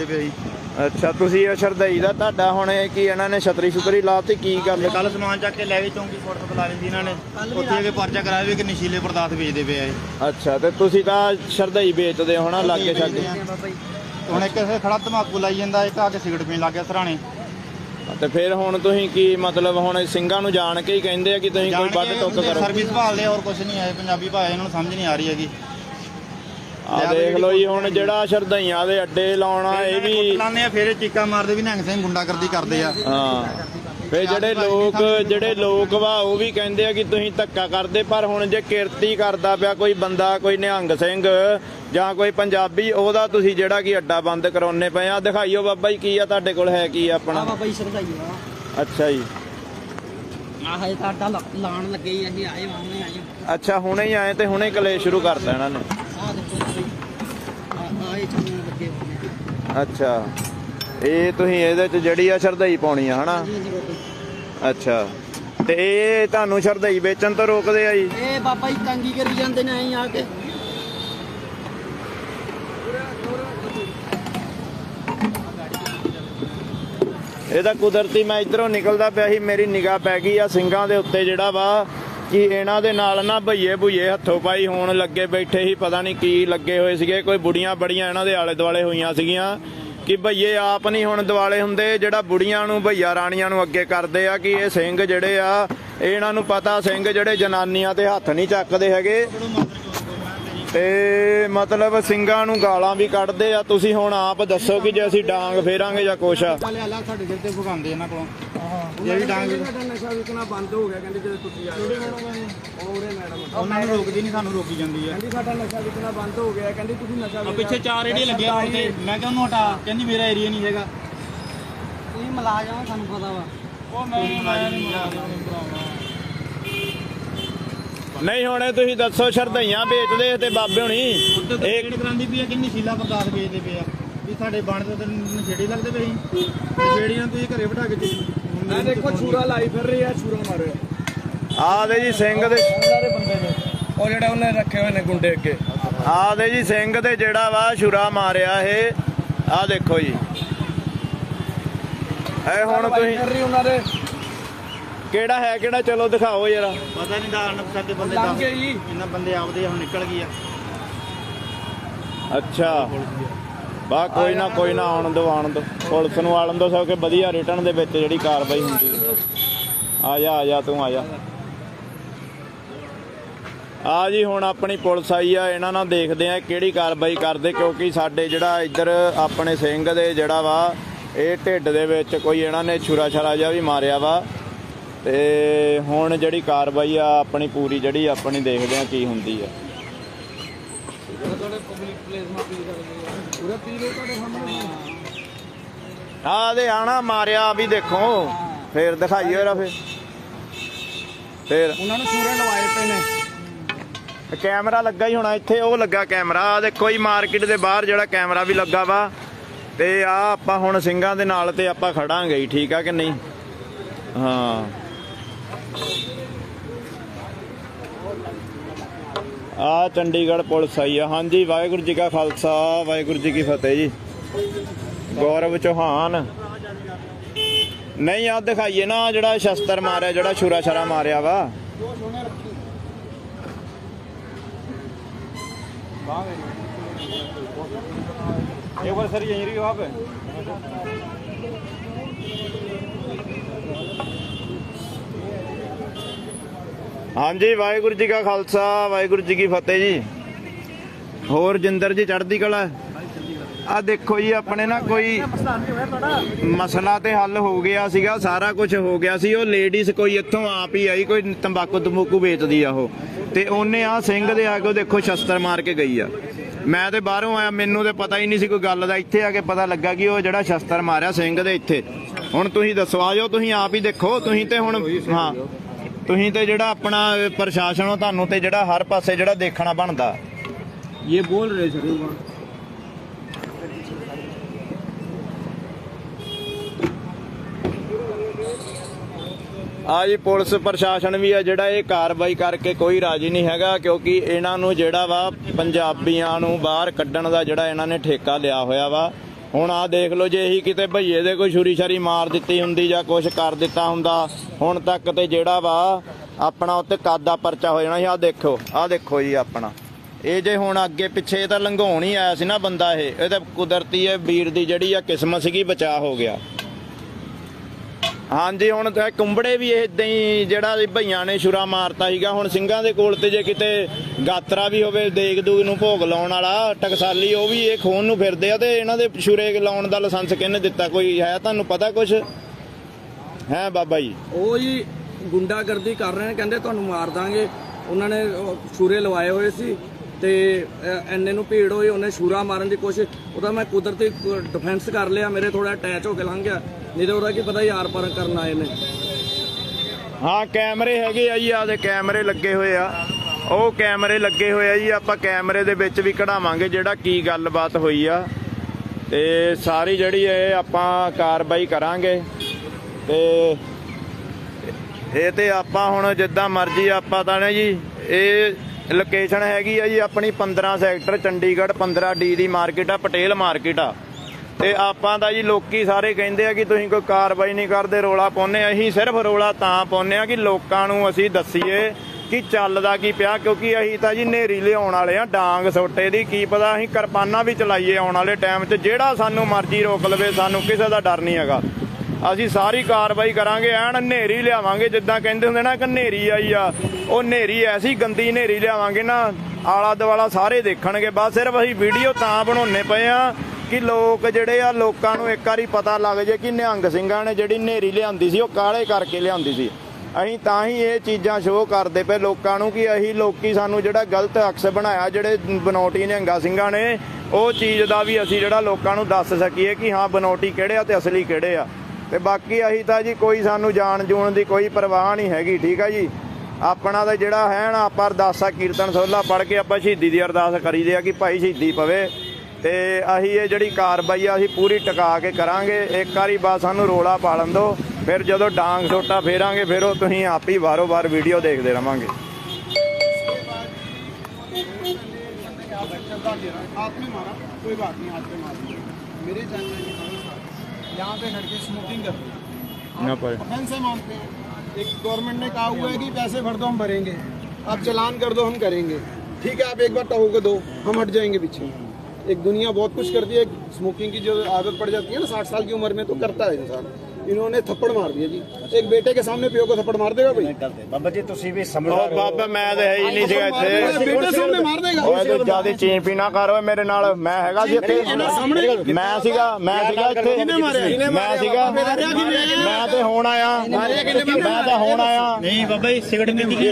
ਵੇਚਦੇ ਪਏ ਸੀ। ਅੱਛਾ ਤੁਸੀਂ ਇਹ ਸ਼ਰਦਈ ਦਾ ਤੁਹਾਡਾ ਹੁਣ ਇਹ ਕੀ ਇਹਨਾਂ ਨੇ ਛਤਰੀ ਛੁਤਰੀ ਲਾਤੀ ਕੀ ਗੱਲ? ਕੱਲ ਸਮਾਨ ਚੱਕ ਕੇ ਲੈ ਗਏ ਚੌਂਕੀ ਫੋਟ ਬੁਲਾ ਲੈਂਦੀ ਇਹਨਾਂ ਨੇ। ਉੱਥੇ ਕੇ ਪਰਚਾ ਕਰਾਇਆ ਵੀ ਕਿ ਨਸ਼ੀਲੇ ਪਦਾਰਥ ਵੇਚਦੇ ਪਏ ਆ ਇਹ। ਅੱਛਾ ਤੇ ਤੁਸੀਂ ਤਾਂ ਸ਼ਰਦਈ ਵੇਚਦੇ ਹੋ ਨਾ ਲਾਗੇ ਛਾਗੇ। ਹੁਣ ਇੱਕ ਇੱਥੇ ਖੜਾ ਧਮਾਕੂ ਲਾਈ ਜਾਂਦਾ ਇੱਕ ਆ ਕੇ ਸਿਗਰਟ ਪੀਣ ਲੱਗ ਗਿਆ ਸਰਾਣੇ। ਤੇ ਫਿਰ ਹੁਣ ਤੁਸੀਂ ਕੀ ਮਤਲਬ ਹੁਣ ਸਿੰਘਾਂ ਨੂੰ ਜਾਣ ਕੇ ਹੀ ਕਹਿੰਦੇ ਆ ਕਿ ਤੁਸੀਂ ਕੋਈ ਵੱਢ ਟੁੱਕ ਕਰੋ। ਸਰਵਿਸ ਭਾਲਦੇ ਹੋਰ ਕੁਝ ਨਹੀਂ ਆਏ ਪੰਜਾਬੀ ਭਾਸ਼ਾ ਇਹਨਾਂ ਨੂੰ ਸਮਝ ਨਹੀਂ ਆ ਰਹੀ ਹੈਗੀ। ਆ ਦੇਖ ਲਓ ਜੀ ਹੁਣ ਜਿਹੜਾ ਸ਼ਰਦਈਆਂ ਦੇ ਅੱਡੇ ਲਾਉਣਾ ਇਹ ਵੀ ਲਾਉਂਦੇ ਆ ਫਿਰ ਚੀਕਾਂ ਮਾਰਦੇ ਵੀ ਨਿਹੰਗ ਸਿੰਘ ਗੁੰਡਾਗਰਦੀ ਕਰਦੇ ਆ। ਹਾਂ। ਫੇ ਜਿਹੜੇ ਲੋਕ ਜਿਹੜੇ ਲੋਕ ਵਾ ਉਹ ਵੀ ਕਹਿੰਦੇ ਆ ਕਿ ਤੁਸੀਂ ਧੱਕਾ ਕਰਦੇ ਪਰ ਹੁਣ ਜੇ ਕਿਰਤੀ ਕਰਦਾ ਪਿਆ ਕੋਈ ਬੰਦਾ ਕੋਈ ਨਿਹੰਗ ਸਿੰਘ ਜਾਂ ਕੋਈ ਪੰਜਾਬੀ ਉਹਦਾ ਤੁਸੀਂ ਜਿਹੜਾ ਕਿ ਅੱਡਾ ਬੰਦ ਕਰਾਉਣੇ ਪਏ ਆ। ਦਿਖਾਈਓ ਬਾਬਾ ਜੀ ਕੀ ਆ ਤੁਹਾਡੇ ਕੋਲ ਹੈ ਕੀ ਆਪਣਾ? ਬਾਬਾ ਜੀ ਸਰਦਾਈ ਆ। ਅੱਛਾ ਜੀ। ਆਹ ਇਹ ਤੁਹਾਡਾ ਲ- ਲਾਣ ਲੱਗੇ ਹੀ ਅਸੀਂ ਆਏ ਆਏ ਅੱਛਾ ਹੁਣੇ ਹੀ ਆਏ ਤੇ ਹੁਣੇ ਹੀ ਕਲੇਸ਼ ਸ਼ੁਰੂ ਕਰਤਾ ਇਹਨਾਂ। ਨੇ ਆ ਦੇਖੋ ਬਾਬਾ ਜੀ ਆ ਆਏ ਚੱਲਣ ਲੱਗੇ ਹੋਏ ਨੇ ਅੱਛਾ। ਇਹ ਤੁਸੀਂ ਇਹਦੇ ਚ ਜਿਹੜੀ ਆ ਸ਼ਰਦਈ ਪਾਉਣੀ ਆ ਹਨਾ? ਜੀ ਜੀ ਬਾਬਾ ਜੀ। ਅੱਛਾ। ਤੇ ਇਹ ਤੁਹਾਨੂੰ ਸ਼ਰਦਈ ਵੇਚਣ ਤੋਂ ਰੋਕਦੇ ਆ ਜੀ? ਇਹ ਬਾਬਾ ਜੀ ਤੰਗੀ ਕਰੀ ਜਾਂਦੇ ਨੇ ਐਂ ਆ ਕੇ। ਇਹ ਤਾਂ ਕੁਦਰਤੀ ਮੈਂ ਇਧਰੋਂ ਨਿਕਲਦਾ ਪਿਆ ਸੀ ਮੇਰੀ ਨਿਗਾਹ ਪੈ ਗਈ ਆ ਸਿੰਘਾਂ ਦੇ ਉੱਤੇ ਜਿਹੜਾ ਵਾ। ਕਿ ਇਹਨਾਂ ਦੇ ਨਾਲ ਨਾ ਭਈਏ ਭੁਈਏ ਹੱਥੋਂ ਪਾਈ ਹੋਣ ਲੱਗੇ ਬੈਠੇ ਸੀ, ਪਤਾ ਨਹੀਂ ਕੀ ਲੱਗੇ ਹੋਏ ਸੀਗੇ, ਕੋਈ ਬੁੜੀਆਂ ਬੜੀਆਂ ਇਹਨਾਂ ਦੇ ਆਲੇ ਦੁਆਲੇ ਹੋਈਆਂ ਸੀਗੀਆਂ, ਕਿ ਭਈਏ ਆਪ ਨਹੀਂ ਹੁਣ ਦਿਵਾਲੇ ਹੁੰਦੇ, ਜਿਹੜਾ ਬੁੜੀਆਂ ਨੂੰ ਭਈਆ ਰਾਣੀਆਂ ਨੂੰ ਅੱਗੇ ਕਰਦੇ ਆ, ਕਿ ਇਹ ਸਿੰਘ ਜਿਹੜੇ ਆ, ਇਹਨਾਂ ਨੂੰ ਪਤਾ ਸਿੰਘ ਜਿਹੜੇ ਜਨਾਨੀਆਂ ਤੇ ਹੱਥ ਨਹੀਂ ਚੱਕਦੇ ਹੈਗੇ। ਤੇ ਮਤਲਬ ਸਿੰਘਾਂ ਨੂੰ ਗਾਲਾਂ ਵੀ ਕੱਢਦੇ ਆ, ਤੁਸੀਂ ਹੁਣ ਆਪ ਦੱਸੋ ਕਿ ਜੇ ਅਸੀਂ ਡਾਂਗ ਫੇਰਾਂਗੇ ਜਾਂ ਕੁਛ ਆ। ਸਾਡੇ ਸਿਰ ਤੇ ਭੁਗਾਉਂਦੇ ਇਹਨਾਂ ਕੋਲੋਂ। ਜੇ ਵੀ ਡਾਂਗ ਨਸ਼ਾ ਵਿਕਣਾ ਬੰਦ ਹੋ ਗਿਆ ਕਹਿੰਦੇ ਜਦੋਂ ਤੁਸੀਂ ਆ ਉਹਰੇ ਮੈਡਮ ਉਹਨਾਂ ਨੂੰ ਰੋਕਦੀ ਨਹੀਂ ਸਾਨੂੰ ਰੋਕੀ ਜਾਂਦੀ ਹੈ ਕਹਿੰਦੀ ਸਾਡਾ ਨਸ਼ਾ ਵਿਕਣਾ ਬੰਦ ਹੋ ਗਿਆ ਕਹਿੰਦੀ ਤੁਸੀਂ ਨਸ਼ਾ ਆ ਪਿੱਛੇ ਚਾਰ ਏੜੀ ਲੱਗਿਆ ਹੁਣ ਤੇ। ਮੈਂ ਕਿਹਾ ਉਹਨੂੰ ਹਟਾ ਕਹਿੰਦੀ ਮੇਰਾ ਏਰੀਆ ਨਹੀਂ ਹੈਗਾ। ਤੁਸੀਂ ਮਲਾਜਮ ਆ, ਸਾਨੂੰ ਪਤਾ ਵਾ। ਉਹ ਮੈਂ ਨਹੀਂ ਭਰਾਵਾ ਨਹੀਂ ਹੁਣ ਤੁਸੀਂ ਦੱਸੋ ਸ਼ਰਦਈਆਂ ਵੇਚਦੇ ਤੇ ਬਾਬੇ ਹੁਣੀ? ਇਹ ਕਰਾਂਦੀ ਪਈ ਆ ਕਿ ਨਸ਼ੀਲਾ ਪਦਾਰਥ ਵੇਚਦੇ ਪਏ ਆ। ਵੀ ਸਾਡੇ ਬਣ ਤੇ ਨਸ਼ੇੜੀ ਲੱਗਦੇ ਪਏ ਨਸ਼ੇੜੀਆਂ ਤੁਸੀਂ ਘਰੇ ਬਿਠਾ ਕੇ ਜੀ ਮੈਂ ਦੇਖੋ ਛੁਰਾ ਲਾਈ ਫਿਰ ਰਹੀ ਆ ਛੁਰਾ ਮਾਰਿਆ। ਆ ਦੇ ਜੀ ਸਿੰਘ ਦੇ ਉਹਨਾਂ ਦੇ ਬੰਦੇ ਨੇ। ਉਹ ਜਿਹੜੇ ਉਹਨੇ ਰੱਖੇ ਹੋਏ ਨੇ ਗੁੰਡੇ ਅੱਗੇ। ਆ ਦੇ ਜੀ ਸਿੰਘ ਦੇ ਜਿਹੜਾ ਵਾ ਛੁਰਾ ਮਾਰਿਆ ਇਹ। ਆ ਦੇਖੋ ਜੀ। ਇਹ ਹੁਣ ਤੁਸੀਂ ਉਹਨਾਂ ਦੇ। ਕਿਹੜਾ ਹੈ ਕਿਹੜਾ? ਚਲੋ ਦਿਖਾਓ ਜਰਾ। ਪਤਾ ਨਹੀਂ ਦਾਲ ਨਕਸ਼ਾ ਦੇ ਬੰਦੇ ਜੀ। ਇਹਨਾਂ ਬੰਦੇ ਆਪਦੇ ਹੁਣ ਨਿਕਲ ਗਏ ਆ। ਅੱਛਾ। ਬਾ ਕੋਈ ਨਾ ਕੋਈ ਨਾ ਆਉਣ ਦੋ ਆਉਣ ਦੋ ਪੁਲਿਸ ਨੂੰ ਆਲਣ ਦੋ ਸਭ ਕੇ ਵਧੀਆ ਰਿਟਰਨ ਦੇ ਵਿੱਚ ਜਿਹੜੀ ਕਾਰਵਾਈ ਹੁੰਦੀ ਹੈ। ਆ ਜਾ ਆ ਜਾ, ਤੂੰ ਆ ਜਾ। ਆ ਜੀ, ਹੁਣ ਆਪਣੀ ਪੁਲਿਸ ਆਈ ਆ, ਇਹਨਾਂ ਨਾਲ ਦੇਖਦੇ ਆ ਕਿਹੜੀ ਕਾਰਵਾਈ ਕਰਦੇ, ਕਿਉਂਕਿ ਸਾਡੇ ਜਿਹੜਾ ਇੱਧਰ ਆਪਣੇ ਸਿੰਘ ਦੇ ਜਿਹੜਾ ਵਾ, ਇਹ ਢਿੱਡ ਦੇ ਵਿੱਚ ਕੋਈ ਇਹਨਾਂ ਨੇ ਛੁਰਾ ਛਰਾ ਜਿਹਾ ਵੀ ਮਾਰਿਆ ਵਾ। ਤੇ ਹੁਣ ਜਿਹੜੀ ਕਾਰਵਾਈ ਆ, ਆਪਣੀ ਪੂਰੀ ਜਿਹੜੀ ਆਪਣੀ ਦੇਖਦੇ ਆ ਕੀ ਹੁੰਦੀ ਆ। ਤੁਹਾਡੇ ਪਬਲਿਕ ਪਲੇਸ ਮਾ ਪੀ ਕਰਦੇ ਆ ਪੂਰਾ ਪੀ ਰਹੇ ਤੁਹਾਡੇ ਸਾਹਮਣੇ। ਆ ਦੇ ਆਣਾ ਮਾਰਿਆ ਵੀ ਦੇਖੋ। ਫੇਰ ਦਿਖਾਈਓ ਇਹਦਾ ਫੇਰ। ਫੇਰ। ਉਹਨਾਂ ਨੂੰ ਛੁਰੇ ਲਵਾਏ ਪਏ ਨੇ। ਕੈਮਰਾ ਲੱਗਾ ਹੀ ਹੋਣਾ ਇੱਥੇ ਉਹ ਲੱਗਾ ਕੈਮਰਾ। ਆ ਦੇਖੋ ਹੀ ਮਾਰਕੀਟ ਦੇ ਬਾਹਰ ਜਿਹੜਾ ਕੈਮਰਾ ਵੀ ਲੱਗਾ ਵਾ। ਤੇ ਆ ਆਪਾਂ ਹੁਣ ਸਿੰਘਾਂ ਦੇ ਨਾਲ ਤੇ ਆਪਾਂ ਖੜਾਂਗੇ ਠੀਕ ਆ ਕਿ ਨਹੀਂ? ਹਾਂ। ਆ ਚੰਡੀਗੜ੍ਹ ਪੁਲਿਸ ਆਈ ਆ ਹਾਂਜੀ ਵਾਹਿਗੁਰੂ ਜੀ ਕਾ ਖਾਲਸਾ ਵਾਹਿਗੁਰੂ ਜੀ ਕੀ ਫਤਿਹ ਜੀ ਗੌਰਵ ਚੌਹਾਨ ਨਹੀਂ ਆ ਦਿਖਾਈਏ ਨਾ ਜਿਹੜਾ ਸ਼ਸਤਰ ਮਾਰਿਆ ਜਿਹੜਾ ਛੁਰਾ ਛਰਾ ਮਾਰਿਆ ਵਾ एक बार सर यहीं रही वहाँ ਹਾਂਜੀ, ਵਾਹਿਗੁਰੂ ਜੀ ਕਾ ਖਾਲਸਾ, ਵਾਹਿਗੁਰੂ ਜੀ ਕੀ ਫਤਿਹ ਜੀ। ਹੋਰ ਜਿੰਦਰ ਜੀ, ਚੜ੍ਹਦੀ ਕਲਾ? ਆ ਦੇਖੋ ਜੀ, ਆਪਣੇ ਨਾ ਕੋਈ ਮਸਲਾ ਤੇ ਹੱਲ ਹੋ ਗਿਆ ਸੀਗਾ, ਸਾਰਾ ਕੁਝ ਹੋ ਗਿਆ ਸੀ। ਉਹ ਲੇਡੀਜ਼ ਕੋਈ ਇੱਥੋਂ ਆਪ ਹੀ ਆਈ, ਕੋਈ ਤੰਬਾਕੂ ਤੰਬੂਕੂ ਵੇਚਦੀ ਆ ਉਹ। ਤੇ ਉਹਨੇ ਆ ਸਿੰਘ ਦੇ ਆ ਕੇ ਦੇਖੋ ਸ਼ਸਤਰ ਮਾਰ ਕੇ ਗਈ ਆ। ਮੈਂ ਤੇ ਬਾਹਰੋਂ ਆਇਆ, ਮੈਨੂੰ ਤੇ ਪਤਾ ਹੀ ਨਹੀਂ ਸੀ ਕੋਈ ਗੱਲ ਦਾ। ਇੱਥੇ ਆ ਕੇ ਪਤਾ ਲੱਗਾ ਕਿ ਉਹ ਜਿਹੜਾ ਸ਼ਸਤਰ ਮਾਰਿਆ ਸਿੰਘ ਦੇ ਇੱਥੇ। ਹੁਣ ਤੁਸੀਂ ਦੱਸੋ ਆਜੋ ਤੁਸੀਂ ਆਪ ਹੀ ਦੇਖੋ। ਤੁਸੀਂ ਤੇ ਹੁਣ, ਹਾਂ। ਤੁਸੀਂ ਤੇ ਜਿਹੜਾ ਆਪਣਾ ਪ੍ਰਸ਼ਾਸਨ ਉਹ ਤੁਹਾਨੂੰ ਤੇ ਜਿਹੜਾ ਹਰ ਪਾਸੇ ਜਿਹੜਾ ਦੇਖਣਾ ਬਣਦਾ ये बोल रहे सर ਆ ਜੀ ਪੁਲਿਸ ਪ੍ਰਸ਼ਾਸਨ ਵੀ ਆ ਜਿਹੜਾ ਇਹ ਕਾਰਵਾਈ ਕਰਕੇ ਕੋਈ ਰਾਜੀ ਨਹੀਂ ਹੈਗਾ ਕਿਉਂਕਿ ਇਹਨਾਂ ਨੂੰ ਜਿਹੜਾ ਵਾ ਪੰਜਾਬੀਆਂ ਨੂੰ ਬਾਹਰ ਕੱਢਣ ਦਾ ਜਿਹੜਾ ਇਹਨਾਂ ਨੇ ਠੇਕਾ ਲਿਆ ਹੋਇਆ ਵਾ ਹੁਣ ਆ ਦੇਖ ਲਓ ਜੇ ਇਹੀ ਕਿਤੇ ਭਈਏ ਦੇ ਕੋਈ ਛੁਰੀ ਛਰੀ ਮਾਰ ਦਿੱਤੀ ਹੁੰਦੀ ਜਾਂ ਕੁਝ ਕਰ ਦਿੱਤਾ ਹੁੰਦਾ, ਹੁਣ ਤੱਕ ਤੇ ਜਿਹੜਾ ਵਾ ਆਪਣਾ ਉੱਤੇ ਕਾਦਾ ਪਰਚਾ ਹੋ ਜਾਣਾ ਸੀ ਆ ਦੇਖੋ ਆ ਦੇਖੋ ਜੀ ਆਪਣਾ। ਇਹ ਜੇ ਹੁਣ ਅੱਗੇ ਪਿੱਛੇ ਤਾਂ ਲੰਘਾਉਣ ਹੀ ਆਇਆ ਸੀ ਨਾ ਬੰਦਾ ਇਹ ਇਹ ਤਾਂ ਕੁਦਰਤੀ ਇਹ ਵੀਰ ਦੀ ਜਿਹੜੀ ਆ ਕਿਸਮਤ ਸੀਗੀ ਬਚਾ ਹੋ ਗਿਆ। ਹਾਂਜੀ, ਹੁਣ ਤਾਂ ਕੁੰਬੜੇ ਵੀ ਇਦਾਂ ਹੀ ਜਿਹੜਾ ਭਈਆਂ ਨੇ ਛੁਰਾ ਮਾਰਤਾ ਸੀਗਾ, ਹੁਣ ਸਿੰਘਾਂ ਦੇ ਕੋਲ ਤੇ ਜੇ ਕਿਤੇ ਗਾਤਰਾ ਵੀ ਹੋਵੇ, ਦੇਗ ਦੂਗ ਨੂੰ ਭੋਗ ਲਾਉਣ ਵਾਲਾ, ਟਕਸਾਲੀ, ਉਹ ਵੀ ਇਹ ਖੂਨ ਨੂੰ ਫਿਰਦੇ ਆ ਤੇ ਇਹਨਾਂ ਦੇ ਛੁਰੇ ਲਾਉਣ ਦਾ ਲਾਇਸੈਂਸ ਕਿਹਨੇ ਦਿੱਤਾ? ਕੋਈ ਹੈ ਤੁਹਾਨੂੰ ਪਤਾ ਕੁਛ? ਹੈ ਬਾਬਾ ਜੀ? ਉਹ ਜੀ ਗੁੰਡਾਗਰਦੀ ਕਰ ਰਹੇ ਨੇ, ਕਹਿੰਦੇ ਤੁਹਾਨੂੰ ਮਾਰ ਦਾਂਗੇ। ਉਹਨਾਂ ਨੇ ਉਹ ਛੁਰੇ ਲਵਾਏ ਹੋਏ ਸੀ। ਤੇ ਅ, ਐਨੇ ਨੂੰ ਭੀੜ ਹੋਈ ਉਹਨੇ ਛੂਰਾ ਮਾਰਨ ਦੀ ਕੋਸ਼ਿਸ਼ ਉਹਦਾ ਮੈਂ ਕੁਦਰਤੀ ਡਿਫੈਂਸ ਕਰ ਲਿਆ ਮੇਰੇ ਥੋੜਾ ਅਟੈਚ ਹੋ ਕੇ ਲੰਘ ਗਿਆ ਨਹੀਂ ਤੇ ਉਹਦਾ ਕੀ ਪਤਾ ਯਾਰ ਪਰ ਕਰਨ ਆਏ ਨੇ। ਹਾਂ ਕੈਮਰੇ ਹੈਗੇ ਆ ਜੀ ਆਦੇ ਕੈਮਰੇ ਲੱਗੇ ਹੋਏ ਆ। ਉਹ ਕੈਮਰੇ ਲੱਗੇ ਹੋਏ ਆ ਜੀ ਆਪਾਂ ਕੈਮਰੇ ਦੇ ਵਿੱਚ ਵੀ ਕਢਾਵਾਂਗੇ ਜਿਹੜਾ ਕੀ ਗੱਲਬਾਤ ਹੋਈ ਆ। ਤੇ ਸਾਰੀ ਜਿਹੜੀ ਇਹ ਆਪਾਂ ਕਾਰਵਾਈ ਕਰਾਂਗੇ। ਤੇ ਇਹ ਤੇ ਆਪਾਂ ਹੁਣ ਜਿੱਦਾਂ ਮਰਜ਼ੀ ਆਪਾਂ ਤਾਂ ਨੇ ਜੀ ਇਹ ਲੋਕੇਸ਼ਨ ਹੈਗੀ ਆ ਜੀ ਆਪਣੀ 15 ਸੈਕਟਰ, ਚੰਡੀਗੜ੍ਹ 15 ਡੀ ਦੀ ਮਾਰਕੀਟ ਆ, ਪਟੇਲ ਮਾਰਕੀਟ ਆ। ਤੇ ਆਪਾਂ ਦਾ ਜੀ ਲੋਕੀ ਸਾਰੇ ਕਹਿੰਦੇ ਆ ਕਿ ਤੁਸੀਂ ਕੋਈ ਕਾਰਵਾਈ ਨਹੀਂ ਕਰਦੇ, ਰੋਲਾ ਪਾਉਂਦੇ ਆ। ਅਸੀਂ ਸਿਰਫ ਰੋਲਾ ਤਾਂ ਪਾਉਂਦੇ ਆ ਕਿ ਲੋਕਾਂ ਨੂੰ ਅਸੀਂ ਦੱਸੀਏ ਕਿ ਚੱਲਦਾ ਕੀ ਪਿਆ, ਕਿਉਂਕਿ ਅਸੀਂ ਤਾਂ ਜੀ ਨੇਰੀ ਲਿਆਉਣ ਵਾਲੇ ਆ, ਡਾਂਗ ਸੋਟੇ ਦੀ, ਕੀ ਪਤਾ ਅਸੀਂ ਕਿਰਪਾਨਾਂ ਵੀ ਚਲਾਈਏ ਆਉਣ ਵਾਲੇ ਟਾਈਮ 'ਚ। ਜਿਹੜਾ ਸਾਨੂੰ ਮਰਜ਼ੀ ਰੋਕ ਲਵੇ, ਸਾਨੂੰ ਕਿਸੇ ਦਾ ਡਰ ਨਹੀਂ ਹੈਗਾ। ਅਸੀਂ ਸਾਰੀ ਕਾਰਵਾਈ ਕਰਾਂਗੇ, ਐਨ ਹਨੇਰੀ ਲਿਆਵਾਂਗੇ, ਜਿੱਦਾਂ ਕਹਿੰਦੇ ਹੁੰਦੇ ਨਾ ਕਿ ਹਨੇਰੀ ਆਈ ਆ, ਉਹ ਹਨੇਰੀ ਐਸੀ ਗੰਦੀ ਹਨੇਰੀ ਲਿਆਵਾਂਗੇ ਨਾ, ਆਲਾ ਦੁਆਲਾ ਸਾਰੇ ਦੇਖਣਗੇ, ਬਸ ਸਿਰਫ ਅਸੀਂ ਵੀਡੀਓ ਤਾਂ ਬਣਾਉਣੇ ਪਏ ਆ ਕਿ ਲੋਕ ਜਿਹੜੇ ਆ, ਲੋਕਾਂ ਨੂੰ ਇੱਕ ਵਾਰੀ ਪਤਾ ਲੱਗ ਜੇ ਕਿ ਨਿਹੰਗ ਸਿੰਘਾਂ ਨੇ ਜਿਹੜੀ ਹਨੇਰੀ ਲਿਆਂਦੀ ਸੀ, ਉਹ ਕਾਲੇ ਕਰਕੇ ਲਿਆਂਦੀ ਸੀ। ਅਸੀਂ ਤਾਂ ਹੀ ਇਹ ਚੀਜ਼ਾਂ ਸ਼ੋਅ ਕਰਦੇ ਪਏ ਲੋਕਾਂ ਨੂੰ ਕਿ ਅਸੀਂ ਲੋਕੀ ਸਾਨੂੰ ਜਿਹੜਾ ਗਲਤ ਅਕਸ ਬਣਾਇਆ, ਜਿਹੜੇ ਬਨੌਟੀ ਨਿਹੰਗਾ ਸਿੰਘਾਂ ਨੇ, ਉਹ ਚੀਜ਼ ਦਾ ਵੀ ਅਸੀਂ ਜਿਹੜਾ ਲੋਕਾਂ ਨੂੰ ਦੱਸ ਸਕੀਏ ਕਿ ਹਾਂ, ਬਨੌਟੀ ਕਿਹੜੇ ਆ ਤੇ ਅਸਲੀ ਕਿਹੜੇ ਆ। ਤੇ ਬਾਕੀ ਅਸੀਂ ਤਾਂ ਜੀ ਕੋਈ ਸਾਨੂੰ ਜਾਣ ਜੂਣ ਦੀ ਕੋਈ ਪਰਵਾਹ ਨਹੀਂ ਹੈਗੀ, ਠੀਕ ਆ ਜੀ? ਆਪਣਾ ਤਾਂ ਜਿਹੜਾ ਹੈ ਨਾ ਆਪਾਂ ਅਰਦਾਸਾ ਕੀਰਤਨ ਸੋਲਾ ਪੜ ਕੇ ਆਪਾਂ ਸ਼ਹੀਦੀ ਦੀ ਅਰਦਾਸ ਕਰੀਦੇ ਆ ਕਿ ਭਾਈ ਸ਼ਹੀਦੀ ਪਵੇ। ਤੇ ਅਸੀਂ ਇਹ ਜਿਹੜੀ ਕਾਰਵਾਈ ਆ ਅਸੀਂ ਪੂਰੀ ਟਿਕਾ ਕੇ ਕਰਾਂਗੇ। ਇੱਕ ਵਾਰੀ ਬਾਅਦ ਸਾਨੂੰ ਰੋਲਾ ਪਾ ਲਣ ਦੋ ਫਿਰ ਜਦੋਂ ਡਾਂਗ ਛੋਟਾ ਫੇਰਾਂਗੇ, ਫਿਰ ਉਹ ਤੁਸੀਂ ਆਪ ਹੀ ਵਾਰੋ-ਵਾਰ ਵੀਡੀਓ ਦੇਖਦੇ ਰਵਾਂਗੇ। ਆਪ ਨੇ ਮਾਰਾ, ਕੋਈ ਬਾਤ यहाँ पे खड़ स्मोकिंग कर यहाँ पर मानते हैं। एक गवर्नमेंट ने कहा हुआ है कि पैसे भर दो हम भरेंगे। आप चलान कर दो हम करेंगे। ठीक है आप एक बार टहोगे दो हम हट जाएँगे पीछे। एक दुनिया बहुत कुछ करती है स्मोकिंग की जो आदत पड़ जाती है ना साठ साल की उम्र में तो करता है इंसान। इन्होंने थप्पड़ मार दिया जी एक बेटे के सामने पियो को थप्पड़ मार देगा भाई ਬਾਬਾ ਜੀ ਤੁਸੀਂ ਵੀ ਉਹ ਬਾਬਾ ਮੈਂ ਤਾਂ ਹੈ ਹੀ ਨਹੀਂ ਸੀਗਾ ਇੱਥੇ बेटे सामने मार देगा ਓਏ ਤੂੰ ਜਿਆਦਾ ਚੀਨ ਪੀਣਾ ਕਰ ਓਏ ਮੇਰੇ ਨਾਲ ਮੈਂ ਹੈਗਾ ਸੀ ਇੱਥੇ ਮੈਂ ਸੀਗਾ ਮੈਂ ਸੀਗਾ ਇੱਥੇ ਮੈਂ ਸੀਗਾ ਮੈਂ ਤੇ ਹੁਣ ਆਇਆ ਮੈਂ ਤਾਂ ਹੁਣ ਆਇਆ नहीं बाबा सिगरेट नहीं दिखी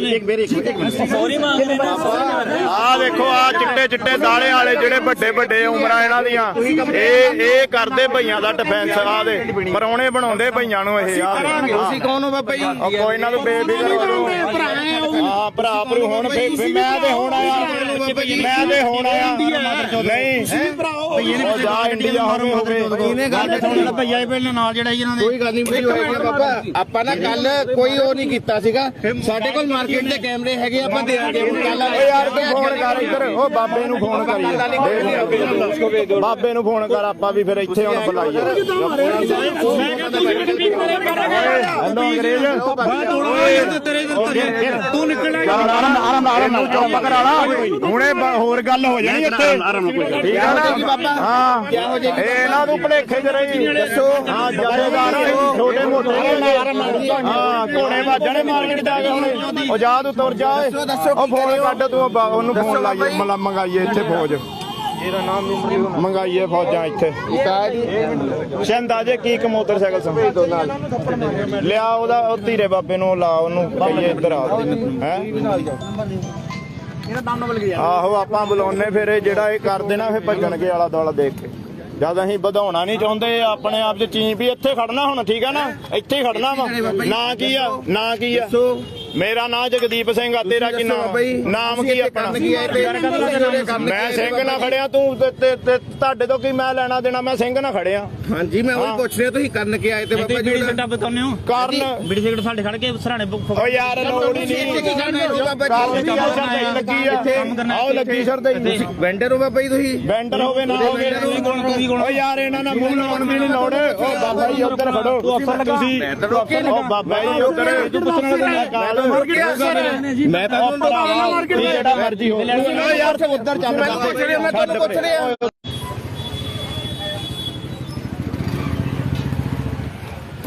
ਆ ਦੇਖੋ ਆ ਚਿੱਟੇ ਚਿੱਟੇ ਦਾੜੇ ਵਾਲੇ ਜਿਹੜੇ ਵੱਡੇ ਵੱਡੇ ਉਮਰਾਂ ਇਹਨਾਂ ਦੀਆਂ ਇਹ ਇਹ ਕਰਦੇ ਭਈਆਂ ਦਾ ਡਿਫੈਂਸ ਆ ਦੇ ਪਰੌਣੇ ਬਣਾਉਂਦੇ ਭਈਆਂ ਨੂੰ ਇਹ ਆ। ਤੁਸੀਂ ਕੌਣ ਹੋ ਬਾਬਾ ਜੀ? ਕੋਈ ਨਾ ਤੂੰ ਬੇਫਿਕਰ ਹੋ ਹਾਂ ਭਰਾ ਭਰੂ ਹੁਣ ਫੇ ਫੇ ਮੈਂ ਤੇ ਹੁਣ ਆਇਆ। ਮੈਂ ਤੇ ਹੁਣ ਆਇਆ। ਨਹੀਂ। ਭਈਏ ਨੇ ਜਾ ਇੰਡੀਆ ਹੁਣ ਹੋਵੇ ਇਹਨੇ ਗੱਲ ਸੁਣ ਭਈਆ ਪਹਿਲੇ ਨਾਲ ਜਿਹੜਾ ਸੀ ਇਹਨਾਂ ਦੇ ਕੋਈ ਗੱਲ ਨਹੀਂ ਵੀਡੀਓ ਹੈਗੀ ਬਾਬਾ ਆਪਾਂ ਨਾ ਕੱਲ ਕੋਈ ਉਹ ਨਹੀਂ ਕੀਤਾ ਸੀਗਾ। ਸਾਡੇ ਕੋਲ ਮਾਰਕੀਟ ਦੇ ਕੈਮਰੇ ਹੈਗੇ ਆਪਾਂ ਦੇ ਆਂਗੇ ਹੁਣ ਕੱਲ ਓ ਯਾਰ ਤੂੰ ਫੋਨ ਕਰ ਇੱਧਰ। ਉਹ ਬਾਬੇ ਨੂੰ ਫੋਨ ਕਰੀਏ। ਬਾਬੇ ਨੂੰ ਫੋਨ ਕਰ ਆਪਾਂ ਵੀ ਫਿਰ ਇੱਥੇ ਹੁਣ ਬੁਲਾਈਏ। ਹੈਲੋ ਅੰਗਰੇਜ਼ ਤੂੰ ਨਿਕਲਣਾ ਆਰਾਮ ਆਰਾਮ ਆਰਾਮ ਨਾਲ ਚੁੱਪ ਕਰਾ ਲਾ ਹੁਣੇ ਹੋਰ ਗੱਲ ਹੋ ਜਾਣੀ ਇੱਥੇ ਠੀਕ ਆ ਨਾ ਹਾਂ ਇਹ ਨਾ ਭਲੇਖੇ ਚ ਰਹੀ ਦੱਸੋ ਹਾਂ ਜਥੇਦਾਰ ਛੋਟੇ ਮੋਟੇ ਹਾਂ ਘੋੜੇ ਵਾਜਣੇ ਮਾਰਕੀਟ ਜਾ ਕੇ ਹੁਣੇ ਉਹ ਜਾ ਤੂੰ ਤੁਰ ਜਾ ਓਏ। ਉਹ ਫੋਨ ਕੱਢ ਤੂੰ ਉਹਨੂੰ ਫੋਨ ਲਾਈਏ ਮਲਾ ਮੰਗਾਈਏ ਇੱਥੇ ਫੌਜ ਮੰਗਾਈਏ ਫੌਜਾਂ ਇੱਥੇ। ਸ਼ੰਦਾ ਜੇ ਕੀ ਕ ਮੋਟਰਸਾਈਕਲ ਨਾਲ। ਲਿਆ ਉਹਦਾ ਉਹ ਧੀਰੇ ਬਾਬੇ ਨੂੰ ਲਾ ਉਹਨੂੰ ਕਹੀਏ ਇੱਧਰ ਆ ਹੈ? ਆਹੋ ਆਪਾਂ ਬੁਲਾਉਨੇ ਫਿਰ ਇਹ ਜਿਹੜਾ ਇਹ ਕਰਦੇ ਨਾ ਫਿਰ ਭੱਜਣਗੇ ਆਲਾ ਦੁਆਲਾ ਦੇਖ ਕੇ। ਜਦ ਅਸੀਂ ਵਧਾਉਣਾ ਨਹੀਂ ਚਾਹੁੰਦੇ ਆਪਣੇ ਆਪ 'ਚ ਚੀਂ ਵੀ ਇੱਥੇ ਖੜਨਾ ਹੁਣ ਠੀਕ ਆ ਨਾ? ਇੱਥੇ ਹੀ ਖੜਨਾ ਵਾ। ਨਾ ਕੀ ਆ ਨਾ ਕੀ ਆ? ਮੇਰਾ ਨਾਮ ਜਗਦੀਪ ਸਿੰਘ ਆ ਤੇਰਾ ਕੀ ਨਾਮ? ਨਾਮ ਕੀ ਆਪਣਾ? ਮੈਂ ਸਿੰਘ ਨਾ ਖੜਿਆ। ਤੂੰ ਤੇ- ਤੇ- ਤੇ ਤੁਹਾਡੇ ਤੋਂ ਕੀ ਮੈਂ ਲੈਣਾ ਦੇਣਾ? ਮੈਂ ਸਿੰਘ ਨਾ ਖੜਿਆ। ਹਾਂਜੀ ਮੈਂ ਹਾਂ। ਉਹੀ ਪੁੱਛ ਰਿਹਾ ਤੁਸੀਂ ਕਰਨ ਕੇ ਆਏ ਤੇ ਬਾਬਾ ਜੀ ਸਿਗਰਟਾਂ ਬਤਾਉਂਦੇ ਹੋ? ਕਾਰਨ ਬੀੜੀ ਸਿਗਰਟ ਸਾਡੇ ਖੜ ਕੇ ਸਰਾਣੇ ਓ ਯਾਰ ਲੋੜ ਹੀ ਨਹੀਂ। ਦੀ ਨਹੀਂ ਲੱਗੀ ਆ। ਆਓ ਲੱਗੀ ਸਰ ਤੇ। ਵੈਂਡਰ ਹੋ ਬਾਬਾ ਜੀ ਤੁਸੀਂ? ਬੈਂਡਰ ਹੋਵੇ ਨਾ ਹੋਵੇ। ਓ ਯਾਰ ਇਹਨਾਂ ਨਾਲ ਮੂੰਹ ਲਾਉਣ ਦੀ ਨਹੀਂ ਲੋੜ। ਓ ਬਾਬਾ ਜੀ ਉੱਧਰ ਖੜੋ। ਤੂੰ ਅਫਸਰ ਲੱਗਾ। ਸੀ ਓ ਬਾਬਾ ਜੀ ਉੱਧਰ ਤੂੰ ਪੁੱਛਣ ਵਾਲਾ ਮੈਂ ਤਾਂ ਕੀ ਜਿਹੜਾ ਮਰਜ਼ੀ ਹੋ ਯਾਰ। ਤੇ ਉੱਧਰ ਚੱਲ ਮੈਂ ਪੁੱਛ ਰਿਹਾ ਮੈਂ ਤੁਹਾਨੂੰ ਪੁੱਛ ਰਿਹਾ।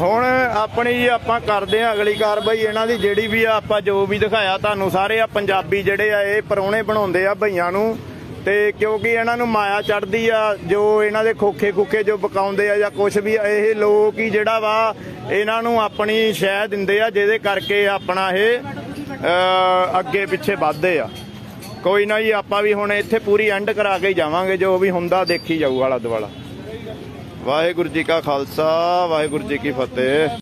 ਹੁਣ ਆਪਣੀ ਜੀ ਆਪਾਂ ਕਰਦੇ ਆ ਅਗਲੀ ਕਾਰਵਾਈ। ਇਹਨਾਂ ਦੀ ਜਿਹੜੀ ਵੀ ਆ ਆਪਾਂ ਜੋ ਵੀ ਦਿਖਾਇਆ ਤੁਹਾਨੂੰ ਸਾਰੇ ਆ ਪੰਜਾਬੀ ਜਿਹੜੇ ਆ ਇਹ ਪਰੌਣੇ ਬਣਾਉਂਦੇ ਆ ਭਈਆਂ ਨੂੰ। ਤੇ ਕਿਉਂਕਿ ਇਹਨਾਂ ਨੂੰ ਮਾਇਆ ਚੜਦੀ ਆ, ਜੋ ਇਹਨਾਂ ਦੇ ਖੋਖੇ ਖੁੱਕੇ ਜੋ ਬਕਾਉਂਦੇ ਆ ਜਾਂ ਕੁਝ ਵੀ ਇਹ ਲੋਕ ਹੀ ਜਿਹੜਾ ਵਾ ਇਹਨਾਂ ਨੂੰ ਆਪਣੀ ਸ਼ਹਿ ਦਿੰਦੇ ਆ, ਜਿਹਦੇ ਕਰਕੇ ਆਪਣਾ ਇਹ ਅੱਗੇ ਪਿੱਛੇ ਵੱਧਦੇ ਆ। ਕੋਈ ਨਾ ਜੀ, ਆਪਾਂ ਵੀ ਹੁਣ ਇੱਥੇ ਪੂਰੀ ਐਂਡ ਕਰਾ ਕੇ ਜਾਵਾਂਗੇ, ਜੋ ਵੀ ਹੁੰਦਾ ਦੇਖੀ ਜਾਊ ਆਲਾ ਦੁਆਲਾ ਵਾਹਿਗੁਰੂ ਜੀ ਕਾ ਖਾਲਸਾ, ਵਾਹਿਗੁਰੂ ਜੀ ਕੀ ਫਤਿਹ।